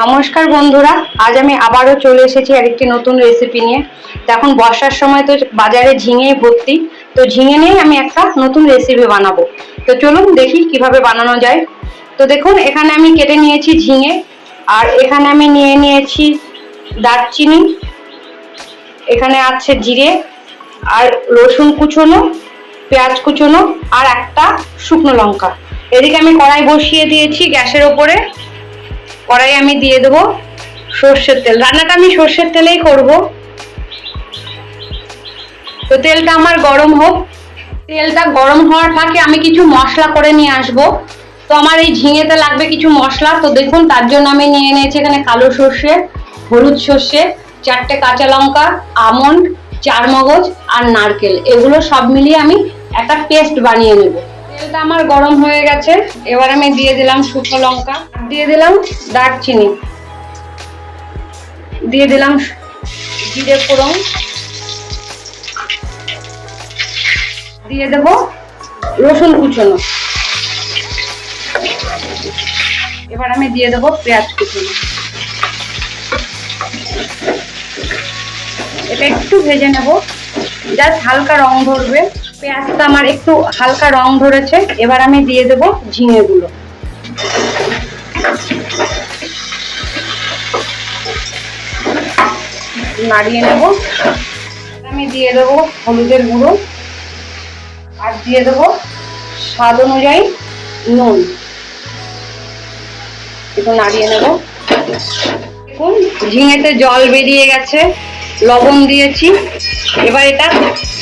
নমস্কার বন্ধুরা, আজ আমি আবারও চলে এসেছি আরেকটি নতুন রেসিপি নিয়ে। এখন বর্ষার সময় তো বাজারে ঝিঙে ভর্তি, তো ঝিঙে নিয়ে আমি একটা নতুন রেসিপি বানাবো। তো চলুন দেখি কীভাবে বানানো যায়। তো দেখুন, এখানে আমি কেটে নিয়েছি ঝিঙে, আর এখানে আমি নিয়ে নিয়েছি দারচিনি, এখানে আছে জিরে, আর রসুন কুচোনো, পেঁয়াজ কুচোনো, আর একটা শুকনো লঙ্কা। এদিকে আমি কড়াই বসিয়ে দিয়েছি গ্যাসের ওপরে। কড়াই আমি দিয়ে দেবো সর্ষের তেল। রান্নাটা আমি সর্ষের তেলেই করব। তো তেলটা আমার গরম হোক। তেলটা গরম হওয়ার ফাঁকে আমি কিছু মশলা করে নিয়ে আসব। তো আমার এই ঝিঙেতে লাগবে কিছু মশলা। তো দেখুন, তার জন্য আমি নিয়ে নিয়েছি এখানে কালো সর্ষে, হলুদ সর্ষে, চারটে কাঁচা লঙ্কা, আমন্ড চার মগজ আর নারকেল। এগুলো সব মিলিয়ে আমি একটা পেস্ট বানিয়ে নেব। তেলটা আমার গরম হয়ে গেছে। এবার আমি দিয়ে দিলাম শুকনো লঙ্কা। দিয়ে দিলাম দারচিনি। দিয়ে দিলাম জিরে ফোড়ন। দিয়ে দেব রসুন কুচনো। এবার আমি দিয়ে দেবো পেঁয়াজ কুচনো। এটা একটু ভেজে নেব। জাস্ট হালকা রং ধরবে। পেঁয়াজটা আমার একটু হালকা রং ধরেছে। এবার আমি দিয়ে দেব ঝিঙেগুলো। নাড়িয়ে নেব। আমি দিয়ে দেব হলুদের গুঁড়ো। আর দিয়ে দেব স্বাদ অনুযায়ী নুন। একটু নাড়িয়ে নেব। দেখুন, ঝিঙেতে জল বেরিয়ে গেছে, লবণ দিয়েছি। এবার এটা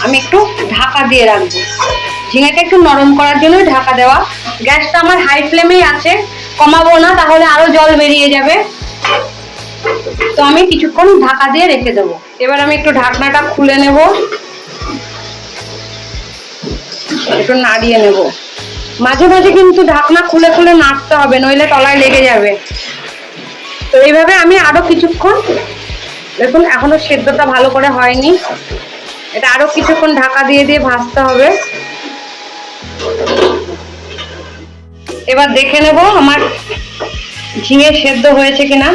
আমি একটু ঢাকা দিয়ে রাখব। ঝিঙেটা একটু নরম করার জন্য ঢাকা দেওয়া। গ্যাসটা আমার হাই ফ্লেমেই আছে, কমাবো না, তাহলে আরও জল বেরিয়ে যাবে। তো আমি কিছুক্ষণ ঢাকা দিয়ে রেখে দেবো। এবার আমি একটু ঢাকনাটা খুলে নেব। একটু নাড়িয়ে নেব। মাঝে মাঝে কিন্তু ঢাকনা খুলে খুলে নাড়তে হবে, নইলে তলায় লেগে যাবে। তো এইভাবে আমি আরও কিছুক্ষণ, দেখুন এখনও সেদ্ধটা ভালো করে হয়নি। এটা আরও কিছুক্ষণ ঢাকা দিয়ে দিয়ে ভাজতে হবে। এবার দেখে নেব আমার ঝিঙে সেদ্ধ হয়েছে কিনা।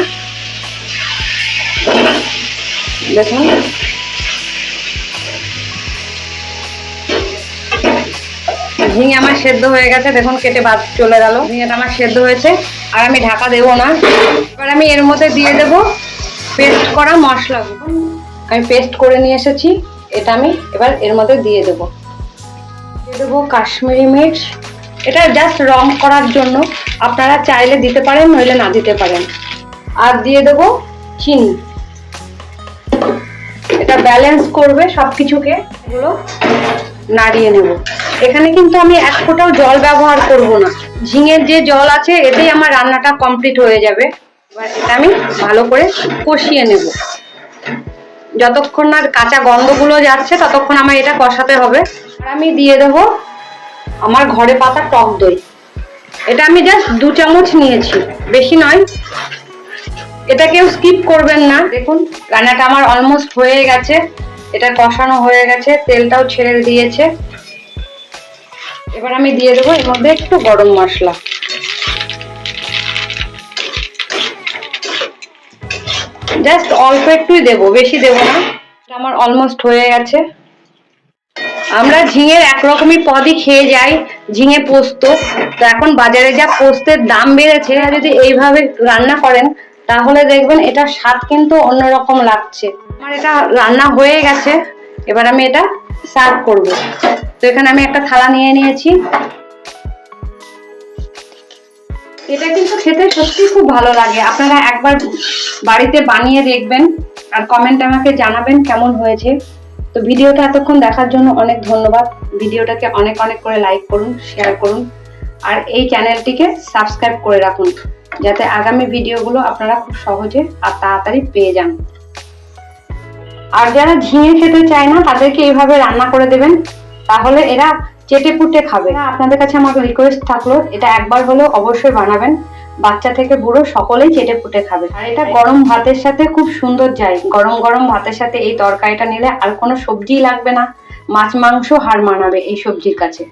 দেখুন ঝিঙে আমার সেদ্ধ হয়ে গেছে, দেখুন কেটে বাদ চলে গেল। ঝিঙেটা আমার সেদ্ধ হয়েছে, আর আমি ঢাকা দেবো না। এবার আমি এর মধ্যে দিয়ে দেব পেস্ট করা মশলা আমি পেস্ট করে নিয়ে এসেছি, এটা আমি এবার এর মধ্যে দিয়ে দেব। দিয়ে দেবো কাশ্মীরি মির্চ। এটা জাস্ট রং করার জন্য আপনারা চাইলে দিতে পারেন, নইলে না দিতে পারেন। আর দিয়ে দেব চিনি। এটা ব্যালেন্স করবে সব কিছুকে এগুলো নাড়িয়ে নেব। এখানে কিন্তু আমি এক ফোঁটাও জল ব্যবহার করব না। ঝিঙের যে জল আছে, এতেই আমার রান্নাটা কমপ্লিট হয়ে যাবে। এবার এটা আমি ভালো করে কষিয়ে নেব। যতক্ষণ না কাঁচা গন্ধগুলো যাচ্ছে, ততক্ষণ আমার এটা কষাতে হবে। আর আমি দিয়ে দেবো আমার ঘরে পাতা টক দই। এটা আমি জাস্ট দু চামচ নিয়েছি। বেশি নয় এটা কেউ স্কিপ করবেন না। দেখুন, রান্নাটা আমার অলমোস্ট হয়ে গেছে। এটা কষানো হয়ে গেছে, তেলটাও ছেড়ে দিয়েছে। এবার আমি দিয়ে দেবো এর মধ্যে একটু গরম মশলা। জাস্ট অল্প একটুই দেবো, বেশি দেবো না। আমার অলমোস্ট হয়ে গেছে। আমরা ঝিঙের একরকমই পদই খেয়ে যাই, ঝিঙে পোস্ত। তো এখন বাজারে যা পোস্তের দাম বেড়েছে যদি এইভাবে রান্না করেন তাহলে দেখবেন এটা স্বাদ কিন্তু অন্যরকম লাগছে। আমার এটা রান্না হয়ে গেছে, এবার আমি এটা সার্ভ করব। তো এখানে আমি একটা থালা নিয়ে নিয়েছি। এটা কিন্তু খেতে সত্যি খুব ভালো লাগে। আপনারা একবার বাড়িতে বানিয়ে দেখবেন আর কমেন্ট আমাকে জানাবেন কেমন হয়েছে। তো ভিডিওটা এতক্ষণ দেখার জন্য অনেক ধন্যবাদ। ভিডিওটাকে অনেক অনেক করে লাইক করুন শেয়ার করুন। আর এই চ্যানেলটিকে সাবস্ক্রাইব করে রাখুন, যাতে আগামী ভিডিওগুলো আপনারা খুব সহজে আর তাড়াতাড়ি পেয়ে যান। আর যারা ঝিঙে খেতে চায় না, তাদেরকে এইভাবে রান্না করে দেবেন, তাহলে এরা চেটে পুটে খাবে। আপনাদের কাছে আমার রিকোয়েস্ট থাকল, এটা একবার হলেও অবশ্যই বানাবেন। বাচ্চা থেকে বুড়ো সকলেই চেটে পুটে খাবে। আর এটা গরম ভাতের সাথে খুব সুন্দর যায়। গরম গরম ভাতের সাথে এই তরকারিটা নিলে আর কোনো সবজিই লাগবে না। মাছ, মাংস হার মানাবে এই সবজির কাছে।